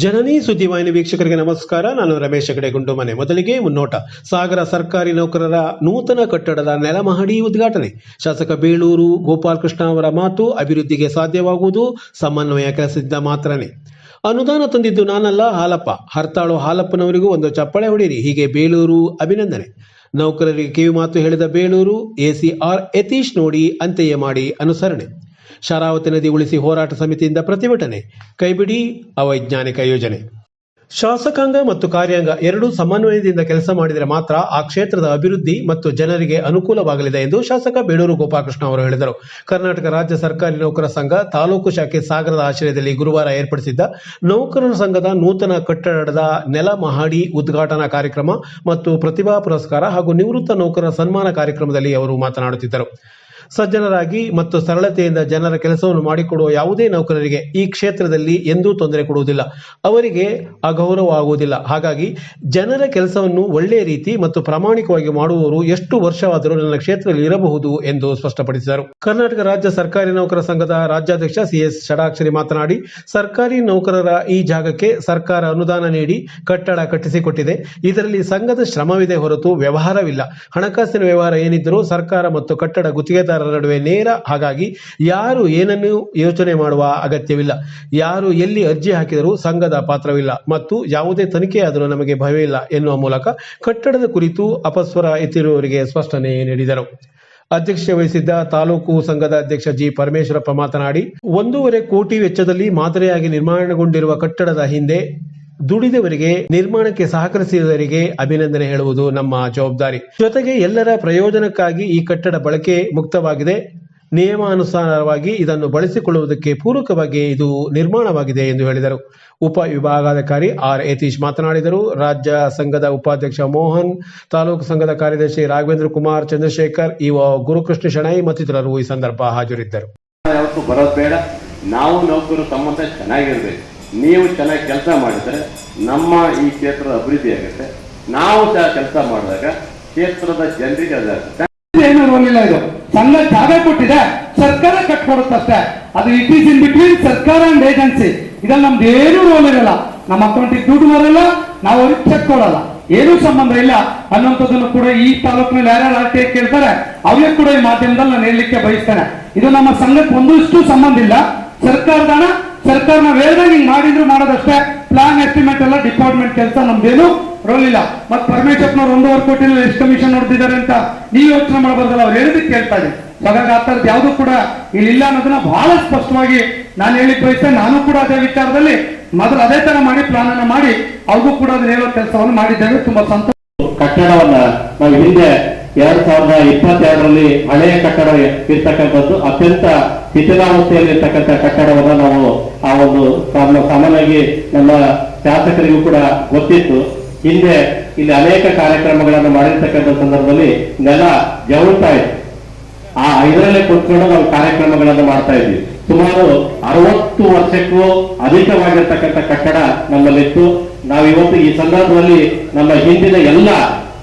ಜನನಿ ಸುದ್ದಿವಾಹಿನಿ ವೀಕ್ಷಕರಿಗೆ ನಮಸ್ಕಾರ. ನಾನು ರಮೇಶ್ ಹೆಗಡೆ ಗುಂಡುಮನೆ ಮೊದಲಿಗೆ ಮುನ್ನೋಟ. ಸಾಗರ ಸರ್ಕಾರಿ ನೌಕರರ ನೂತನ ಕಟ್ಟಡದ ನೆಲಮಹಡಿ ಉದ್ಘಾಟನೆ. ಶಾಸಕ ಬೇಳೂರು ಗೋಪಾಲಕೃಷ್ಣ ಅವರ ಮಾತು ಅಭಿವೃದ್ಧಿಗೆ ಸಾಧ್ಯವಾಗುವುದು, ಸಮನ್ವಯ ಕೆಲಸದಿಂದ ಮಾತ್ರನೇ. ಅನುದಾನ ತಂದಿದ್ದು ನಾನಲ್ಲ, ಹಾಲಪ್ಪ. ಹರ್ತಾಳು ಹಾಲಪ್ಪನವರಿಗೂ ಒಂದು ಚಪ್ಪಳೆ ಹೊಡೆಯಿರಿ. ಹೀಗೆ ಬೇಳೂರು ಅಭಿನಂದನೆ. ನೌಕರರಿಗೆ ಕಿವಿ ಮಾತು ಹೇಳಿದ ಬೇಳೂರು, ಎಸಿಆರ್ ಯತೀಶ್ ನೋಡಿ ಅಂತೆಯೇ ಮಾಡಿ ಅನುಸರಣೆ. ಶರಾವತಿ ನದಿ ಉಳಿಸಿ ಹೋರಾಟ ಸಮಿತಿಯಿಂದ ಪ್ರತಿಭಟನೆ, ಕೈಬಿಡಿ ಅವೈಜ್ಞಾನಿಕ ಯೋಜನೆ. ಶಾಸಕಾಂಗ ಮತ್ತು ಕಾರ್ಯಾಂಗ ಎರಡೂ ಸಮನ್ವಯದಿಂದ ಕೆಲಸ ಮಾಡಿದರೆ ಮಾತ್ರ ಆ ಕ್ಷೇತ್ರದ ಅಭಿವೃದ್ಧಿ ಮತ್ತು ಜನರಿಗೆ ಅನುಕೂಲವಾಗಲಿದೆ ಎಂದು ಶಾಸಕ ಬೇಳೂರು ಗೋಪಾಲಕೃಷ್ಣ ಅವರು ಹೇಳಿದರು. ಕರ್ನಾಟಕ ರಾಜ್ಯ ಸರ್ಕಾರಿ ನೌಕರ ಸಂಘ ತಾಲೂಕು ಶಾಖೆ ಸಾಗರದ ಆಶ್ರಯದಲ್ಲಿ ಗುರುವಾರ ಏರ್ಪಡಿಸಿದ್ದ ನೌಕರರ ಸಂಘದ ನೂತನ ಕಟ್ಟಡದ ನೆಲ ಮಹಡಿ ಉದ್ಘಾಟನಾ ಕಾರ್ಯಕ್ರಮ ಮತ್ತು ಪ್ರತಿಭಾ ಪುರಸ್ಕಾರ ಹಾಗೂ ನಿವೃತ್ತ ನೌಕರರ ಸನ್ಮಾನ ಕಾರ್ಯಕ್ರಮದಲ್ಲಿ ಅವರು ಮಾತನಾಡುತ್ತಿದ್ದರು. ಸಜ್ಜನರಾಗಿ ಮತ್ತು ಸರಳತೆಯಿಂದ ಜನರ ಕೆಲಸವನ್ನು ಮಾಡಿಕೊಡುವ ಯಾವುದೇ ನೌಕರರಿಗೆ ಈ ಕ್ಷೇತ್ರದಲ್ಲಿ ಎಂದೂ ತೊಂದರೆ ಕೊಡುವುದಿಲ್ಲ. ಅವರಿಗೆ ಅಗೌರವ ಆಗುವುದಿಲ್ಲ. ಹಾಗಾಗಿ ಜನರ ಕೆಲಸವನ್ನು ಒಳ್ಳೆಯ ರೀತಿ ಮತ್ತು ಪ್ರಾಮಾಣಿಕವಾಗಿ ಮಾಡುವವರು ಎಷ್ಟು ವರ್ಷವಾದರೂ ನನ್ನ ಕ್ಷೇತ್ರದಲ್ಲಿ ಇರಬಹುದು ಎಂದು ಸ್ಪಷ್ಟಪಡಿಸಿದರು. ಕರ್ನಾಟಕ ರಾಜ್ಯ ಸರ್ಕಾರಿ ನೌಕರ ಸಂಘದ ರಾಜ್ಯಾಧ್ಯಕ್ಷ ಸಿಎಸ್ ಷಡಾಕ್ಷರಿ ಮಾತನಾಡಿ, ಸರ್ಕಾರಿ ನೌಕರರ ಈ ಜಾಗಕ್ಕೆ ಸರ್ಕಾರ ಅನುದಾನ ನೀಡಿ ಕಟ್ಟಡ ಕಟ್ಟಿಸಿಕೊಟ್ಟಿದೆ. ಇದರಲ್ಲಿ ಸಂಘದ ಶ್ರಮವಿದೆ ಹೊರತು ವ್ಯವಹಾರವಿಲ್ಲ. ಹಣಕಾಸಿನ ವ್ಯವಹಾರ ಏನಿದ್ದರೂ ಸರ್ಕಾರ ಮತ್ತು ಕಟ್ಟಡ ಗುತ್ತಿಗೆದಾರರ ನಡುವೆ ನೇರ, ಹಾಗಾಗಿ ಯಾರು ಏನನ್ನು ಯೋಚನೆ ಮಾಡುವ ಅಗತ್ಯವಿಲ್ಲ. ಯಾರು ಎಲ್ಲಿ ಅರ್ಜಿ ಹಾಕಿದರೂ ಸಂಘದ ಪಾತ್ರವಿಲ್ಲ. ಮತ್ತು ಯಾವುದೇ ತನಿಖೆಯಾದರೂ ನಮಗೆ ಭಯವಿಲ್ಲ ಎನ್ನುವ ಮೂಲಕ ಕಟ್ಟಡದ ಕುರಿತು ಅಪಸ್ವರ ಎತ್ತಿರುವವರಿಗೆ ಸ್ಪಷ್ಟನೆ ನೀಡಿದರು. ಅಧ್ಯಕ್ಷತೆ ವಹಿಸಿದ್ದ ತಾಲೂಕು ಸಂಘದ ಅಧ್ಯಕ್ಷ ಜಿ. ಪರಮೇಶ್ವರಪ್ಪ ಮಾತನಾಡಿ, ಒಂದೂವರೆ ಕೋಟಿ ವೆಚ್ಚದಲ್ಲಿ ಮಾದರಿಯಾಗಿ ನಿರ್ಮಾಣಗೊಂಡಿರುವ ಕಟ್ಟಡದ ಹಿಂದೆ ದುಡಿದವರಿಗೆ, ನಿರ್ಮಾಣಕ್ಕೆ ಸಹಕರಿಸಿದವರಿಗೆ ಅಭಿನಂದನೆ ಹೇಳುವುದು ನಮ್ಮ ಜವಾಬ್ದಾರಿ. ಜೊತೆಗೆ ಎಲ್ಲರ ಪ್ರಯೋಜನಕ್ಕಾಗಿ ಈ ಕಟ್ಟಡ ಬಳಕೆ ಮುಕ್ತವಾಗಿದೆ. ನಿಯಮಾನುಸಾರವಾಗಿ ಇದನ್ನು ಬಳಸಿಕೊಳ್ಳುವುದಕ್ಕೆ ಪೂರಕವಾಗಿ ಇದು ನಿರ್ಮಾಣವಾಗಿದೆ ಎಂದು ಹೇಳಿದರು. ಉಪ ವಿಭಾಗಾಧಿಕಾರಿ ಆರ್. ಯತೀಶ್ ಮಾತನಾಡಿದರು. ರಾಜ್ಯ ಸಂಘದ ಉಪಾಧ್ಯಕ್ಷ ಮೋಹನ್, ತಾಲೂಕು ಸಂಘದ ಕಾರ್ಯದರ್ಶಿ ರಾಘವೇಂದ್ರ ಕುಮಾರ್, ಚಂದ್ರಶೇಖರ್ ಇವ ಗುರುಕೃಷ್ಣ ಶೆಣೈ ಮತ್ತಿತರರು ಈ ಸಂದರ್ಭ ಹಾಜರಿದ್ದರು. ಬರೋದು ಬೇಡ. ನಾವು ನೌಕರು ಸಂಬಂಧ ಚೆನ್ನಾಗಿರ್ಬೇಕು. ನೀವು ಚೆನ್ನಾಗಿ ಕೆಲಸ ಮಾಡಿದರೆ ನಮ್ಮ ಈ ಕ್ಷೇತ್ರದ ಅಭಿವೃದ್ಧಿ ಆಗುತ್ತೆ. ನಾವು ಸಹ ಕೆಲಸ ಮಾಡಿದಾಗ ಕ್ಷೇತ್ರದ ಜನರಿಗೆ ಅದಾಗುತ್ತೆ ಏನು ರೋಲ್ ಇದು. ಸಣ್ಣ ಜಾಗ ಕೊಟ್ಟಿದೆ. ಸರ್ಕಾರ ಕಟ್ಕೊಡುತ್ತಷ್ಟೇ ಅದು ಇಟ್ ಈಸ್ ಇನ್ ಬಿಟ್ವೀನ್ ಸರ್ಕಾರ ಅಂಡ್ ಏಜೆನ್ಸಿ ಇದ್ರಲ್ಲಿ ನಮ್ದು ಏನು ರೋಲ್ ಇರಲ್ಲ. ನಮ್ಮ ಅಕೌಂಟಿಗೆ ದುಡ್ಡು ಬರಲ್ಲ, ನಾವು ಅವ್ರಿಗೆ ಚೆಕ್ ಕೊಡಲ್ಲ. ಏನೂ ಸಂಬಂಧ ಇಲ್ಲ. ಅನ್ನುವಂಥದ್ದನ್ನು ಕೂಡ ಈ ತಾಲೂಕಿನಲ್ಲಿ ಯಾರ್ಯಾರು ಆರ್ ಟಿ ಕೇಳ್ತಾರೆ, ಅವ್ರಿಗೆ ಕೂಡ ಈ ಮಾಧ್ಯಮದಲ್ಲಿ ನಾನು ಹೇಳಲಿಕ್ಕೆ ಬಯಸ್ತೇನೆ. ಇದು ನಮ್ಮ ಸಂಘಕ್ಕೆ ಒಂದಷ್ಟು ಸಂಬಂಧ ಇಲ್ಲ. ಸರ್ಕಾರದ ಸರ್ಕಾರ ನಾವು ಹೇಳ್ದಂಗೆ ಹಿಂಗ್ ಮಾಡಿದ್ರು ಮಾಡೋದಷ್ಟೇ. ಪ್ಲಾನ್ ಎಸ್ಟಿಮೇಟ್ ಎಲ್ಲ ಡಿಪಾರ್ಟ್ಮೆಂಟ್ ಕೆಲಸ ನಮ್ದೇನು ರೋಲ್ ಇಲ್ಲ ಮತ್ ಪರಮೇಶ್ವರ್ನವ್ರು ಒಂದೂವರೆ ಕೋಟಿ ಎಷ್ಟು ಕಮಿಷನ್ ನೋಡ್ತಿದ್ದಾರೆ ಅಂತ ನೀವು ಯೋಚನೆ ಮಾಡಬಾರ್ದಲ್ಲ, ಅವ್ರು ಹೇಳಿದಕ್ಕೆ ಕೇಳ್ತಾ ಇದೆ ಹಾಗಾಗಿ ಆ ಥರದ್ದು ಯಾವುದು ಕೂಡ ಇಲ್ಲಿ ಇಲ್ಲ ಅನ್ನೋದನ್ನ ಬಹಳ ಸ್ಪಷ್ಟವಾಗಿ ನಾನು ಹೇಳಿಕ್ ಬಯಸ್ತೇನೆ ನಾನು ಕೂಡ ಅದೇ ವಿಚಾರದಲ್ಲಿ ಮೊದಲು ಅದೇ ತರ ಮಾಡಿ ಪ್ಲಾನ್ ಅನ್ನ ಮಾಡಿ ಅವ್ರಿಗೂ ಕೂಡ ಅದನ್ನ ಹೇಳೋ ಕೆಲಸವನ್ನು ಮಾಡಿದ್ದೇವೆ. ತುಂಬಾ ಸಂತೋಷ. ಕಟ್ಟಡವನ್ನ ನಾವು ಹಿಂದೆ ಎರಡ್ ಸಾವಿರದ ಇಪ್ಪತ್ತೆರಡರಲ್ಲಿ ಹಳೆಯ ಕಟ್ಟಡ ಇರ್ತಕ್ಕಂಥದ್ದು ಅತ್ಯಂತ ಶಿಥಿಲಾವಸ್ಥೆಯಲ್ಲಿ ಕಟ್ಟಡವನ್ನು ನಾವು ಆ ಒಂದು ಸಾಮ- ಸಾಮಾನ್ಯವಾಗಿ ನಮ್ಮ ಶಾಸಕರಿಗೂ ಕೂಡ ಗೊತ್ತಿತ್ತು. ಹಿಂದೆ ಇಲ್ಲಿ ಅನೇಕ ಕಾರ್ಯಕ್ರಮಗಳನ್ನು ಮಾಡಿರ್ತಕ್ಕಂಥ ಸಂದರ್ಭದಲ್ಲಿ ನೆಲ ಜವಳ್ತಾ ಇತ್ತು. ಆ ಇದರಲ್ಲೇ ಕುತ್ಕೊಂಡು ನಾವು ಕಾರ್ಯಕ್ರಮಗಳನ್ನು ಮಾಡ್ತಾ ಇದ್ವಿ. ಸುಮಾರು ಅರವತ್ತು ವರ್ಷಕ್ಕೂ ಅಧಿಕವಾಗಿರ್ತಕ್ಕಂಥ ಕಟ್ಟಡ ನಮ್ಮಲ್ಲಿತ್ತು. ನಾವು ಇವತ್ತು ಈ ಸಂದರ್ಭದಲ್ಲಿ ನಮ್ಮ ಹಿಂದಿನ ಎಲ್ಲ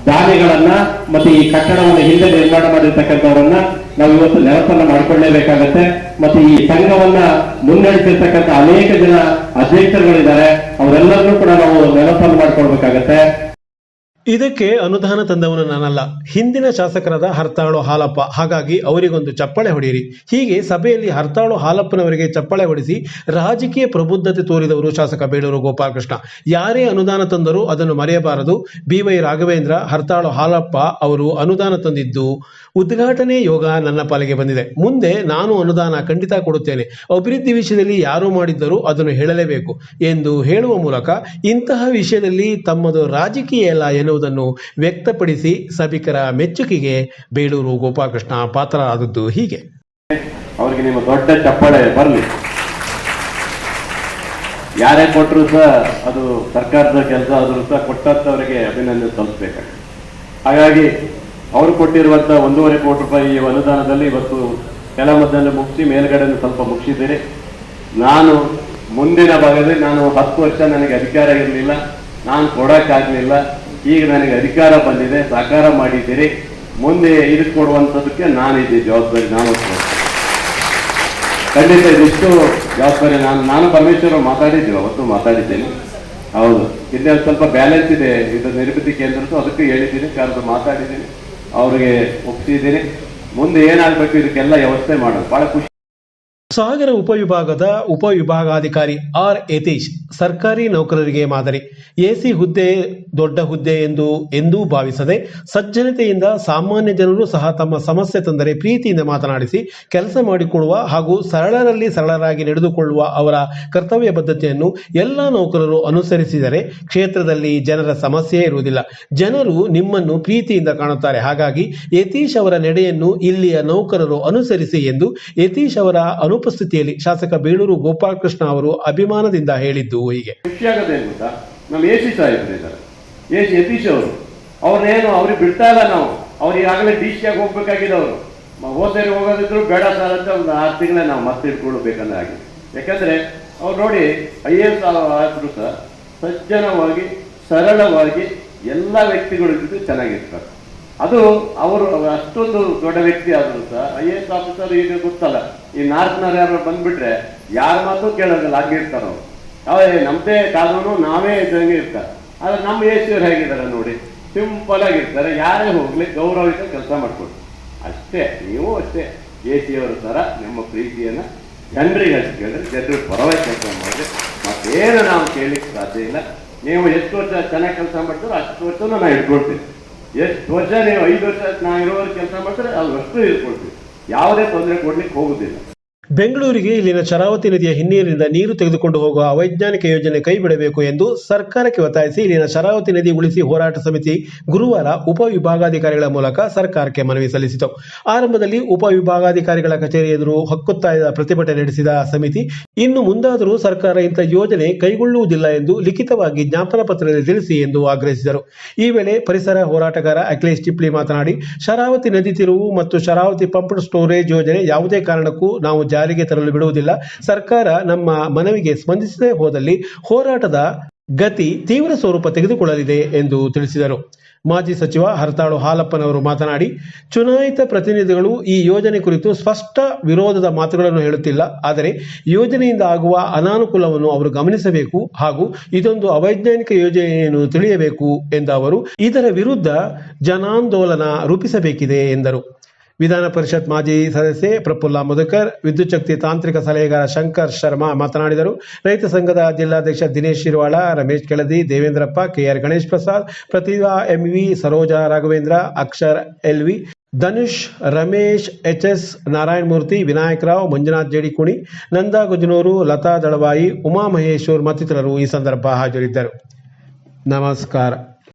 ದಾನಿಗಳನ್ನ ಮತ್ತೆ ಈ ಕಟ್ಟಡವನ್ನು ಹಿಂದೆ ನಿರ್ಮಾಣ ಮಾಡಿರ್ತಕ್ಕಂಥವರನ್ನ ನಾವು ಇವತ್ತು ನೆನಪನ್ನ ಮಾಡ್ಕೊಳ್ಳೇಬೇಕಾಗತ್ತೆ. ಮತ್ತೆ ಈ ಸಂಘವನ್ನ ಮುನ್ನಡೆಸಿರ್ತಕ್ಕಂಥ ಅನೇಕ ಜನ ಅಧ್ಯಕ್ಷರುಗಳಿದ್ದಾರೆ. ಅವರೆಲ್ಲರನ್ನೂ ಕೂಡ ನಾವು ನೆನಪನ್ನು ಮಾಡ್ಕೊಳ್ಬೇಕಾಗತ್ತೆ. ಇದಕ್ಕೆ ಅನುದಾನ ತಂದವನು ನಾನಲ್ಲ. ಹಿಂದಿನ ಶಾಸಕರಾದ ಹರ್ತಾಳು ಹಾಲಪ್ಪ. ಹಾಗಾಗಿ ಅವರಿಗೊಂದು ಚಪ್ಪಳೆ ಹೊಡೆಯಿರಿ. ಹೀಗೆ ಸಭೆಯಲ್ಲಿ ಹರ್ತಾಳು ಹಾಲಪ್ಪನವರಿಗೆ ಚಪ್ಪಳೆ ಹೊಡೆಸಿ ರಾಜಕೀಯ ಪ್ರಬುದ್ಧತೆ ತೋರಿದವರು ಶಾಸಕ ಬೇಳೂರು ಗೋಪಾಲಕೃಷ್ಣ. ಯಾರೇ ಅನುದಾನ ತಂದರೂ ಅದನ್ನು ಮರೆಯಬಾರದು. ಬಿ ವೈ ರಾಘವೇಂದ್ರ, ಹರ್ತಾಳು ಹಾಲಪ್ಪ ಅವರು ಅನುದಾನ ತಂದಿದ್ದು ಉದ್ಘಾಟನೆ ಯೋಗ ನನ್ನ ಪಾಲಿಗೆ ಬಂದಿದೆ. ಮುಂದೆ ನಾನು ಅನುದಾನ ಖಂಡಿತ ಕೊಡುತ್ತೇನೆ. ಅಭಿವೃದ್ಧಿ ವಿಷಯದಲ್ಲಿ ಯಾರು ಮಾಡಿದ್ದರೂ ಅದನ್ನು ಹೇಳಲೇಬೇಕು ಎಂದು ಹೇಳುವ ಮೂಲಕ ಇಂತಹ ವಿಷಯದಲ್ಲಿ ತಮ್ಮದು ರಾಜಕೀಯ ಅಲ್ಲ ಎನ್ನುವುದನ್ನು ವ್ಯಕ್ತಪಡಿಸಿ ಸಭಿಕರ ಮೆಚ್ಚುಗೆಗೆ ಬೇಳೂರು ಗೋಪಾಲಕೃಷ್ಣ ಪಾತ್ರರಾದದ್ದು ಹೀಗೆ. ಅವರಿಗೆ ನಿಮ್ಮ ದೊಡ್ಡ ಚಪ್ಪಾಳೆ, ಬರಲಿ. ಯಾರೇ ಕೊಟ್ಟರು ಸಹ ಅದು ಸರ್ಕಾರದ ಕೆಲಸ, ಆದರೂ ಸಹ ಕೊಟ್ಟಂತವರಿಗೆ ಅಭಿನಂದನೆ ಸಲ್ಲಿಸಬೇಕಾಗುತ್ತೆ ಹಾಗಾಗಿ ಅವರು ಕೊಟ್ಟಿರುವಂಥ ಒಂದೂವರೆ ಕೋಟಿ ರೂಪಾಯಿ ಅನುದಾನದಲ್ಲಿ ಇವತ್ತು ಕೆಲ ಮದ್ದನ್ನು ಮುಗಿಸಿ ಮೇಲ್ಗಡೆ ಸ್ವಲ್ಪ ಮುಗಿಸಿದ್ದೇನೆ. ನಾನು ಮುಂದಿನ ಭಾಗದಲ್ಲಿ ನಾನು ಹತ್ತು ವರ್ಷ ನನಗೆ ಅಧಿಕಾರ ಇರಲಿಲ್ಲ, ನಾನು ಕೊಡೋಕ್ಕಾಗಲಿಲ್ಲ. ಈಗ ನನಗೆ ಅಧಿಕಾರ ಬಂದಿದೆ, ಸಹಕಾರ ಮಾಡಿದ್ದೀರಿ, ಮುಂದೆ ನಾನು ನಾನಿದ್ದೆ ಜವಾಬ್ದಾರಿ, ನಾನು. ಖಂಡಿತ ಇದಿಷ್ಟು ಜವಾಬ್ದಾರಿ ನಾನು ನಾನು ಪರಮೇಶ್ವರ ಮಾತಾಡಿದ್ದೀವಿ, ಅವತ್ತು ಮಾತಾಡಿದ್ದೇನೆ. ಹೌದು. ಇಲ್ಲಿ ಒಂದು ಸ್ವಲ್ಪ ಬ್ಯಾಲೆನ್ಸ್ ಇದೆ, ಇದು ನಿರ್ಮಿತಿ ಕೇಂದ್ರದ್ದು, ಅದಕ್ಕೆ ಹೇಳಿದ್ದೀನಿ, ಕರೆದು ಮಾತಾಡಿದ್ದೀನಿ. ಅವ್ರಿಗೆ ಒಪ್ಪಿಸಿದ್ದೀನಿ ಮುಂದೆ ಏನಾಗಬೇಕು, ಇದಕ್ಕೆಲ್ಲ ವ್ಯವಸ್ಥೆ ಮಾಡೋದು. ಭಾಳ ಖುಷಿ. ಸಾಗರ ಉಪವಿಭಾಗದ ಉಪವಿಭಾಗಾಧಿಕಾರಿ ಆರ್ ಯತೀಶ್ ಸರ್ಕಾರಿ ನೌಕರರಿಗೆ ಮಾದರಿ. ಎಸಿ ಹುದ್ದೆ, ದೊಡ್ಡ ಹುದ್ದೆ ಎಂದು ಎಂದೂ ಭಾವಿಸದೆ ಸಜ್ಜನತೆಯಿಂದ ಸಾಮಾನ್ಯ ಜನರು ಸಹ ತಮ್ಮ ಸಮಸ್ಯೆ ತಂದರೆ ಪ್ರೀತಿಯಿಂದ ಮಾತನಾಡಿಸಿ ಕೆಲಸ ಮಾಡಿಕೊಡುವ ಹಾಗೂ ಸರಳರಲ್ಲಿ ಸರಳರಾಗಿ ನಡೆದುಕೊಳ್ಳುವ ಅವರ ಕರ್ತವ್ಯ ಬದ್ಧತೆಯನ್ನು ಎಲ್ಲ ನೌಕರರು ಅನುಸರಿಸಿದರೆ ಕ್ಷೇತ್ರದಲ್ಲಿ ಜನರ ಸಮಸ್ಯೆ ಇರುವುದಿಲ್ಲ. ಜನರು ನಿಮ್ಮನ್ನು ಪ್ರೀತಿಯಿಂದ ಕಾಣುತ್ತಾರೆ. ಹಾಗಾಗಿ ಯತೀಶ್ ಅವರ ನಡೆಯನ್ನು ಇಲ್ಲಿಯ ನೌಕರರು ಅನುಸರಿಸಿ ಎಂದು ಯತೀಶ್ ಅವರ ಅನುಪಸ್ಥಿತಿಯಲ್ಲಿ ಶಾಸಕ ಬೇಳೂರು ಗೋಪಾಲಕೃಷ್ಣ ಅವರು ಅಭಿಮಾನದಿಂದ ಹೇಳಿದ್ದು ಹೀಗೆ. ಗೊತ್ತಾ ನಮ್ಮ ಎ ಸಿ ಇದ್ದಾರೆ. ಎ ಸಿ ಯತೀಶ್ ಅವರು. ಅವ್ರನ್ನೇನು, ಅವ್ರಿಗೆ ಬಿಡ್ತಾ ಇಲ್ಲ ನಾವು. ಅವ್ರು ಈಗಾಗಲೇ ಡಿ ಸಿ ಆಗಿ ಹೋಗ್ಬೇಕಾಗಿದೆ ಅವರು. ಹೋದರೆ ಹೋಗೋದಿದ್ರು ಬೇಡ ಸರ್ ಅಂತ ಒಂದು ಆರು ತಿಂಗಳ ನಾವು ಮತ್ತೆ ಇಟ್ಕೊಳ್ಬೇಕನ್ನ ಆಗಿದೆ. ಯಾಕಂದ್ರೆ ಅವ್ರು ನೋಡಿ ಐ ಎ ಎಸ್ ಆದ್ರು ಸಹ ಸಜ್ಜನವಾಗಿ, ಸರಳವಾಗಿ ಎಲ್ಲ ವ್ಯಕ್ತಿಗಳ ಜೊತೆ ಚೆನ್ನಾಗಿರ್ತಾರೆ. ಅದು ಅವರು ಅಷ್ಟೊಂದು ದೊಡ್ಡ ವ್ಯಕ್ತಿ ಆದ್ರು ಸಹ ಐ ಎ ಎಸ್ ಆಫೀಸರ್ ಈಗ ಗೊತ್ತಲ್ಲ. ಈ ನಾರ್ತ್ನವ್ರು ಯಾರು ಬಂದ್ಬಿಟ್ರೆ ಯಾರ ಮಾತು ಕೇಳೋದಿಲ್ಲ ಆಗಿರ್ತಾರ ಅವ್ರು. ಅವಾಗ ನಮ್ಮದೇ ಕಾನೂನು, ನಾವೇ ಇದ್ದಂಗೆ ಇರ್ತಾರೆ. ಆದ್ರೆ ನಮ್ಮ ಏಸಿಯವ್ರು ಹೇಗಿದ್ದಾರೆ ನೋಡಿ, ಸಿಂಪಲ್ ಆಗಿರ್ತಾರೆ, ಯಾರೇ ಹೋಗ್ಲಿ ಗೌರವಿತ ಕೆಲಸ ಮಾಡ್ಕೊಡಿ ಅಷ್ಟೇ, ನೀವು ಅಷ್ಟೇ. ಏಸಿಯವರ ಥರ ನಿಮ್ಮ ಪ್ರೀತಿಯನ್ನ ಜನರಿಗೆ ಅಷ್ಟು ಕೇಳಿದ್ರೆ ಜನರು ಪರವಾಗಿ ಕೆಲಸ ಮಾಡಿದ್ರೆ ಮತ್ತೇನು ನಾವು ಕೇಳಲಿಕ್ಕೆ ಸಾಧ್ಯ ಇಲ್ಲ. ನೀವು ಎಷ್ಟು ವರ್ಷ ಚೆನ್ನಾಗಿ ಕೆಲಸ ಮಾಡ್ತಾರೋ ಅಷ್ಟು ವರ್ಷನೂ ನಾನು ಇಟ್ಕೊಳ್ತೀವಿ. ಎಷ್ಟು ವರ್ಷ ನೀವು ಐದು ವರ್ಷ ನಾವು ಇರೋವರೆಗೆ ಕೆಲಸ ಮಾಡ್ತಾರೆ ಅಷ್ಟು ಇಟ್ಕೊಳ್ತೀವಿ ಯಾವುದೇ ತೊಂದರೆ ಕೊಡ್ಲಿಕ್ಕೆ ಹೋಗುದಿಲ್ಲ. ಬೆಂಗಳೂರಿಗೆ ಇಲ್ಲಿನ ಶರಾವತಿ ನದಿಯ ಹಿನ್ನೀರಿನಿಂದ ನೀರು ತೆಗೆದುಕೊಂಡು ಹೋಗುವ ಅವೈಜ್ಞಾನಿಕ ಯೋಜನೆ ಕೈಬಿಡಬೇಕು ಎಂದು ಸರ್ಕಾರಕ್ಕೆ ಒತ್ತಾಯಿಸಿ ಇಲ್ಲಿನ ಶರಾವತಿ ನದಿ ಉಳಿಸಿ ಹೋರಾಟ ಸಮಿತಿ ಗುರುವಾರ ಉಪವಿಭಾಗಾಧಿಕಾರಿಗಳ ಮೂಲಕ ಸರ್ಕಾರಕ್ಕೆ ಮನವಿ ಸಲ್ಲಿಸಿತು. ಆರಂಭದಲ್ಲಿ ಉಪವಿಭಾಗಾಧಿಕಾರಿಗಳ ಕಚೇರಿ ಎದುರು ಹಕ್ಕೊತ್ತಾಯದ ಪ್ರತಿಭಟನೆ ನಡೆಸಿದ ಸಮಿತಿ, ಇನ್ನು ಮುಂದಾದರೂ ಸರ್ಕಾರ ಇಂಥ ಯೋಜನೆ ಕೈಗೊಳ್ಳುವುದಿಲ್ಲ ಎಂದು ಲಿಖಿತವಾಗಿ ಜ್ಞಾಪನ ಪತ್ರದಲ್ಲಿ ತಿಳಿಸಿ ಎಂದು ಆಗ್ರಹಿಸಿದರು. ಈ ವೇಳೆ ಪರಿಸರ ಹೋರಾಟಗಾರ ಅಖಿಲೇಶ್ ಚಿಪ್ಲಿ ಮಾತನಾಡಿ ಶರಾವತಿ ನದಿ ತಿರುವು ಮತ್ತು ಶರಾವತಿ ಪಂಪ್ ಸ್ಟೋರೇಜ್ ಯೋಜನೆ ಯಾವುದೇ ಕಾರಣಕ್ಕೂ ನಾವು ಜಾರಿಗೆ ತರಲು ಬಿಡುವುದಿಲ್ಲ. ಸರ್ಕಾರ ನಮ್ಮ ಮನವಿಗೆ ಸ್ಪಂದಿಸದೇ ಹೋದಲ್ಲಿ ಹೋರಾಟದ ಗತಿ ತೀವ್ರ ಸ್ವರೂಪ ತೆಗೆದುಕೊಳ್ಳಲಿದೆ ಎಂದು ತಿಳಿಸಿದರು. ಮಾಜಿ ಸಚಿವ ಹರತಾಳು ಹಾಲಪ್ಪನವರು ಮಾತನಾಡಿ, ಚುನಾಯಿತ ಪ್ರತಿನಿಧಿಗಳು ಈ ಯೋಜನೆ ಕುರಿತು ಸ್ಪಷ್ಟ ವಿರೋಧದ ಮಾತುಗಳನ್ನು ಹೇಳುತ್ತಿಲ್ಲ. ಆದರೆ ಯೋಜನೆಯಿಂದ ಆಗುವ ಅನಾನುಕೂಲವನ್ನು ಅವರು ಗಮನಿಸಬೇಕು ಹಾಗೂ ಇದೊಂದು ಅವೈಜ್ಞಾನಿಕ ಯೋಜನೆಯನ್ನು ತಿಳಿಯಬೇಕು ಎಂದ ಅವರು, ಇದರ ವಿರುದ್ಧ ಜನಾಂದೋಲನ ರೂಪಿಸಬೇಕಿದೆ ಎಂದರು. ವಿಧಾನ ಪರಿಷತ್ ಮಾಜಿ ಸದಸ್ಯೆ ಪ್ರಫುಲ್ಲ ಮಧುಕರ್ ವಿದ್ಯುತ್ ಶಕ್ತಿ ತಾಂತ್ರಿಕ ಸಲಹೆಗಾರ ಶಂಕರ್ ಶರ್ಮಾ ಮಾತನಾಡಿದರು. ರೈತ ಸಂಘದ ಜಿಲ್ಲಾಧ್ಯಕ್ಷ Dinesh Shirwal, Ramesh Keladi, Devendrappa, KR Ganesh Prasad, Prathibha MV Saroja Raghavendra, Akshar LV, Dhanush Ramesh, H S Narayanamurthy, Vinayak Rao, Manjunath Jedikuni, Nanda Gujanur, Latha Dalavayi, Uma Maheshwar ಮತ್ತಿತರರು ಈ ಸಂದರ್ಭ ಹಾಜರಿದ್ದರು. ನಮಸ್ಕಾರ.